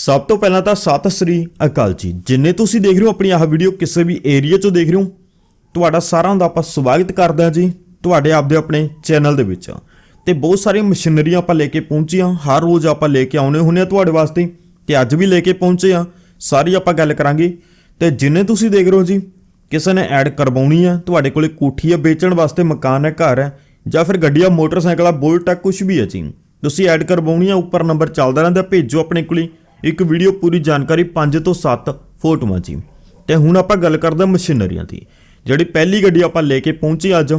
ਸਭ ਤੋਂ ਪਹਿਲਾਂ ਤਾਂ ਸਤਿ ਸ੍ਰੀ ਅਕਾਲ ਜੀ। ਜਿੰਨੇ ਤੁਸੀਂ ਦੇਖ ਰਹੇ ਹੋ ਆਪਣੀ ਆਹ ਵੀਡੀਓ ਕਿਸੇ ਵੀ ਏਰੀਆ 'ਚੋਂ ਦੇਖ ਰਹੇ ਹੋ, ਤੁਹਾਡਾ ਸਾਰਿਆਂ ਦਾ ਆਪਾਂ ਸਵਾਗਤ ਕਰਦੇ ਹਾਂ ਜੀ ਤੁਹਾਡੇ ਆਪਦੇ ਆਪਣੇ ਚੈਨਲ ਦੇ ਵਿੱਚ। ਤੇ ਬਹੁਤ ਸਾਰੀਆਂ ਮਸ਼ੀਨਰੀਆਂ ਆਪਾਂ ਲੈ ਕੇ ਪਹੁੰਚੀਆਂ ਹਰ ਰੋਜ਼ ਆਪਾਂ ਲੈ ਕੇ ਆਉਣੇ ਹੁੰਦੇ ਆ ਤੁਹਾਡੇ ਵਾਸਤੇ ਤੇ ਅੱਜ ਵੀ ਲੈ ਕੇ ਪਹੁੰਚੇ ਆ ਸਾਰੀ ਆਪਾਂ ਗੱਲ ਕਰਾਂਗੇ। ਤੇ ਜਿੰਨੇ ਤੁਸੀਂ ਦੇਖ ਰਹੇ ਹੋ ਜੀ, ਕਿਸੇ ਨੇ ਐਡ ਕਰਵਾਉਣੀ ਆ ਤੁਹਾਡੇ ਕੋਲੇ ਕੋਠੀ ਆ ਵੇਚਣ ਵਾਸਤੇ ਮਕਾਨ ਹੈ, ਘਰ ਹੈ, ਜਾਂ ਫਿਰ ਗੱਡੀਆਂ ਮੋਟਰਸਾਈਕਲ ਆ, ਬੁਲਟ ਆ ਕੁਝ ਵੀ ਹੈ ਜੀ, ਤੁਸੀਂ ਐਡ ਕਰਵਾਉਣੀ ਆ ਉੱਪਰ ਨੰਬਰ ਚੱਲਦਾ ਰਹਿੰਦਾ, ਭੇਜੋ ਆਪਣੇ ਕੋਲੇ। ਇੱਕ ਵੀਡੀਓ ਪੂਰੀ ਜਾਣਕਾਰੀ 5 ਤੋਂ 7 ਫੋਟੋਆਂ ਜੀ ਤੇ ਹੁਣ ਆਪਾਂ ਗੱਲ ਕਰਦੇ ਹਾਂ ਮਸ਼ੀਨਰੀਆਂ ਦੀ, ਜਿਹੜੀ ਪਹਿਲੀ ਗੱਡੀ ਆਪਾਂ ਲੈ ਕੇ ਪਹੁੰਚੇ ਅੱਜ।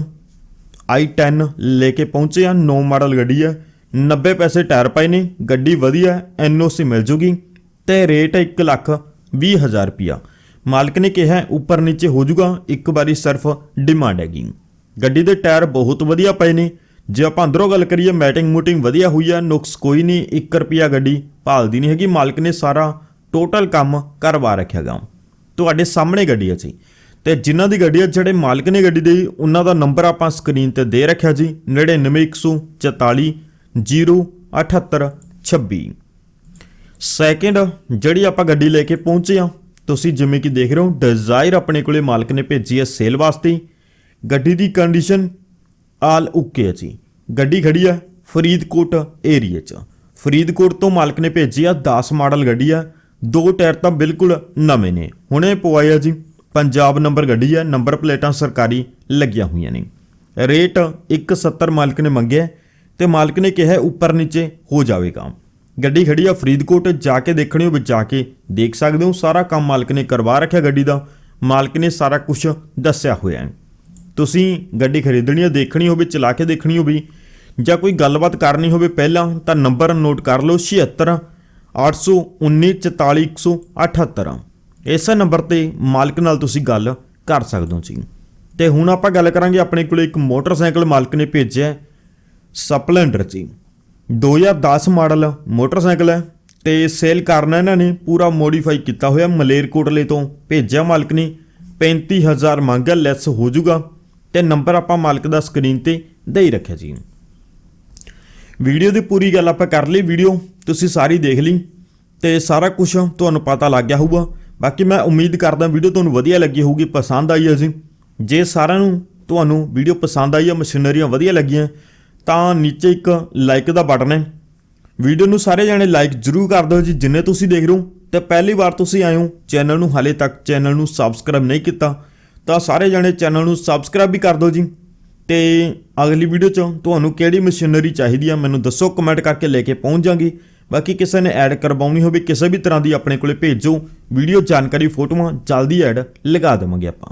i10 ਲੈ ਕੇ ਪਹੁੰਚੇ ਆ 9 ਮਾਡਲ ਗੱਡੀ ਆ 90 ਪੈਸੇ ਟਾਇਰ ਪਏ ਨੇ, ਗੱਡੀ ਵਧੀਆ ਐਨਓਸੀ ਮਿਲ ਜੂਗੀ ਤੇ ਰੇਟ 1 ਲੱਖ 20 ਹਜ਼ਾਰ ਰੁਪਿਆ ਮਾਲਕ ਨੇ ਕਿਹਾ ਉੱਪਰ ਨੀਚੇ ਹੋ ਜੂਗਾ, ਇੱਕ ਵਾਰੀ ਸਿਰਫ ਡਿਮਾਂਡ ਹੈਗੀ। ਗੱਡੀ ਦੇ ਟਾਇਰ ਬਹੁਤ ਵਧੀਆ ਪਏ ਨੇ ਜੇ ਆਪਾਂ ਅੰਦਰੋਂ ਗੱਲ ਕਰੀਏ ਮੈਟਿੰਗ ਮੂਟਿੰਗ ਵਧੀਆ ਹੋਈ ਆ, ਨੁਕਸ ਕੋਈ ਨਹੀਂ 1 ਰੁਪਿਆ ਗੱਡੀ ਭਾਲਦੀ ਨਹੀਂ ਹੈਗੀ, ਮਾਲਕ ਨੇ ਸਾਰਾ ਟੋਟਲ ਕੰਮ ਕਰਵਾ ਰੱਖਿਆਗਾ ਤੁਹਾਡੇ ਸਾਹਮਣੇ ਗੱਡੀ ਹੈ ਜੀ ਤੇ ਜਿਨ੍ਹਾਂ ਦੀ ਗੱਡੀ ਹੈ ਜਿਹੜੇ ਮਾਲਕ ਨੇ ਗੱਡੀ ਦੇਈ, ਉਹਨਾਂ ਦਾ ਨੰਬਰ ਆਪਾਂ ਸਕਰੀਨ ਤੇ ਦੇ ਰੱਖਿਆ ਜੀ 99144 07826 ਸੈਕਿੰਡ ਜਿਹੜੀ ਆਪਾਂ ਗੱਡੀ ਲੈ ਕੇ ਪਹੁੰਚੇ ਆ, ਤੁਸੀਂ ਜਿਵੇਂ ਕਿ ਦੇਖ ਰਹੇ ਹੋ ਡਿਜ਼ਾਇਰ ਆਪਣੇ ਕੋਲੇ ਮਾਲਕ ਨੇ ਭੇਜੀ ਹੈ ਸੇਲ ਵਾਸਤੇ। ਗੱਡੀ ਦੀ ਕੰਡੀਸ਼ਨ ਆਲ ਓਕੇ ਹੈ ਜੀ। ਗੱਡੀ ਖੜੀ ਆ ਫਰੀਦਕੋਟ ਏਰੀਆ 'ਚ। ਫਰੀਦਕੋਟ ਤੋਂ ਮਾਲਕ ਨੇ ਭੇਜੀ ਆ 10 ਮਾਡਲ ਗੱਡੀ ਆ। ਦੋ ਟਾਇਰ ਤਾਂ ਬਿਲਕੁਲ ਨਵੇਂ ਨੇ। ਹੁਣੇ ਪਵਾਏ ਆ ਜੀ। ਪੰਜਾਬ ਨੰਬਰ ਗੱਡੀ ਆ। ਨੰਬਰ ਪਲੇਟਾਂ ਸਰਕਾਰੀ ਲੱਗੀਆਂ ਹੋਈਆਂ ਨੇ। ਰੇਟ 170 ਮਾਲਕ ਨੇ ਮੰਗਿਆ ਤੇ ਮਾਲਕ ਨੇ ਕਿਹਾ ਉੱਪਰ ਨੀਚੇ ਹੋ ਜਾਵੇਗਾ। ਗੱਡੀ ਖੜੀ ਆ ਫਰੀਦਕੋਟ। ਜਾ ਕੇ ਦੇਖਣੀ ਹੋਵੇ ਜਾ ਕੇ ਦੇਖ ਸਕਦੇ ਹੋ। ਸਾਰਾ ਕੰਮ ਮਾਲਕ ਨੇ ਕਰਵਾ ਰੱਖਿਆ ਗੱਡੀ ਦਾ। ਮਾਲਕ ਨੇ ਸਾਰਾ ਕੁਝ ਦੱਸਿਆ ਹੋਇਆ ਹੈ। ਤੁਸੀਂ ਗੱਡੀ ਖਰੀਦਣੀ ਹੈ ਦੇਖਣੀ ਹੋਵੇ ਚਲਾ ਕੇ ਦੇਖਣੀ ਹੋਵੇ ਜਾਂ ਕੋਈ ਗੱਲਬਾਤ ਕਰਨੀ ਹੋਵੇ ਪਹਿਲਾਂ ਤਾਂ ਨੰਬਰ ਨੋਟ ਕਰ ਲਓ 76 819 44 178 ਇਸੇ ਨੰਬਰ ਤੇ ਮਾਲਕ ਨਾਲ ਤੁਸੀਂ ਗੱਲ ਕਰ ਸਕਦੇ ਹੋ ਜੀ। ਤੇ ਹੁਣ ਆਪਾਂ ਗੱਲ ਕਰਾਂਗੇ ਆਪਣੇ ਕੋਲ ਇੱਕ ਮੋਟਰਸਾਈਕਲ ਮਾਲਕ ਨੇ ਭੇਜਿਆ ਸਪਲੈਂਡਰ ਜੀ। 2010 ਮਾਡਲ ਮੋਟਰਸਾਈਕਲ ਹੈ ਤੇ ਸੇਲ ਕਰਨਾ ਇਹਨਾਂ ਨੇ ਪੂਰਾ ਮੋਡੀਫਾਈ ਕੀਤਾ ਹੋਇਆ, ਮਲੇਰਕੋਟਲੇ ਤੋਂ ਭੇਜਿਆ ਮਾਲਕ ਨੇ। 35000 ਮੰਗਿਆ ਲੈਸ ਹੋ ਜਾਊਗਾ। ਤੇ ਨੰਬਰ ਆਪਾਂ ਮਾਲਕ ਦਾ ਸਕਰੀਨ ਤੇ ਦੇ ਹੀ ਰੱਖਿਆ ਜੀ। ਵੀਡੀਓ ਦੀ ਪੂਰੀ ਗੱਲ ਆਪਾਂ ਕਰ ਲਈ ਵੀਡੀਓ, ਤੁਸੀਂ ਸਾਰੀ ਦੇਖ ਲਈ ਤੇ ਸਾਰਾ ਕੁਝ ਤੁਹਾਨੂੰ ਪਤਾ ਲੱਗ ਗਿਆ ਹੋਊਗਾ। ਬਾਕੀ ਮੈਂ ਉਮੀਦ ਕਰਦਾ ਵੀਡੀਓ ਤੁਹਾਨੂੰ ਵਧੀਆ ਲੱਗੀ ਹੋਊਗੀ, ਪਸੰਦ ਆਈ ਹੈ ਜੀ। ਜੇ ਸਾਰਿਆਂ ਨੂੰ ਤੁਹਾਨੂੰ ਵੀਡੀਓ ਪਸੰਦ ਆਈ ਹੈ ਮਸ਼ੀਨਰੀਆਂ ਵਧੀਆ ਲੱਗੀਆਂ, ਤਾਂ ਨੀਚੇ ਇੱਕ ਲਾਈਕ ਦਾ ਬਟਨ ਹੈ। ਵੀਡੀਓ ਨੂੰ ਸਾਰੇ ਜਾਣੇ ਲਾਈਕ ਜ਼ਰੂਰ ਕਰ ਦਿਓ ਜੀ, ਜਿੰਨੇ ਤੁਸੀਂ ਦੇਖ ਰਹੇ ਹੋ। ਤੇ ਪਹਿਲੀ ਵਾਰ ਤੁਸੀਂ ਆਏ ਹੋ, ਚੈਨਲ ਨੂੰ ਹਾਲੇ ਤੱਕ ਚੈਨਲ ਨੂੰ ਸਬਸਕ੍ਰਾਈਬ ਨਹੀਂ ਕੀਤਾ, ਤਾਂ ਸਾਰੇ ਜਾਣੇ ਚੈਨਲ ਨੂੰ ਸਬਸਕ੍ਰਾਈਬ ਵੀ ਕਰ ਦਿਓ ਜੀ। ਤੇ ਅਗਲੀ ਵੀਡੀਓ 'ਚ ਤੁਹਾਨੂੰ ਕਿਹੜੀ ਮਸ਼ੀਨਰੀ ਚਾਹੀਦੀ ਆ ਮੈਨੂੰ ਦੱਸੋ ਕਮੈਂਟ ਕਰਕੇ ਲੈ ਕੇ ਪਹੁੰਚ ਜਾਾਂਗੀ। ਬਾਕੀ ਕਿਸੇ ਨੇ ਐਡ ਕਰਵਾਉਣੀ ਹੋਵੇ, ਕਿਸੇ ਵੀ ਤਰ੍ਹਾਂ ਦੀ ਆਪਣੇ ਕੋਲੇ ਭੇਜੋ। ਵੀਡੀਓ ਜਾਣਕਾਰੀ, ਫੋਟੋਆਂ ਜਲਦੀ ਐਡ ਲਗਾ ਦੇਵਾਂਗੇ ਆਪਾਂ।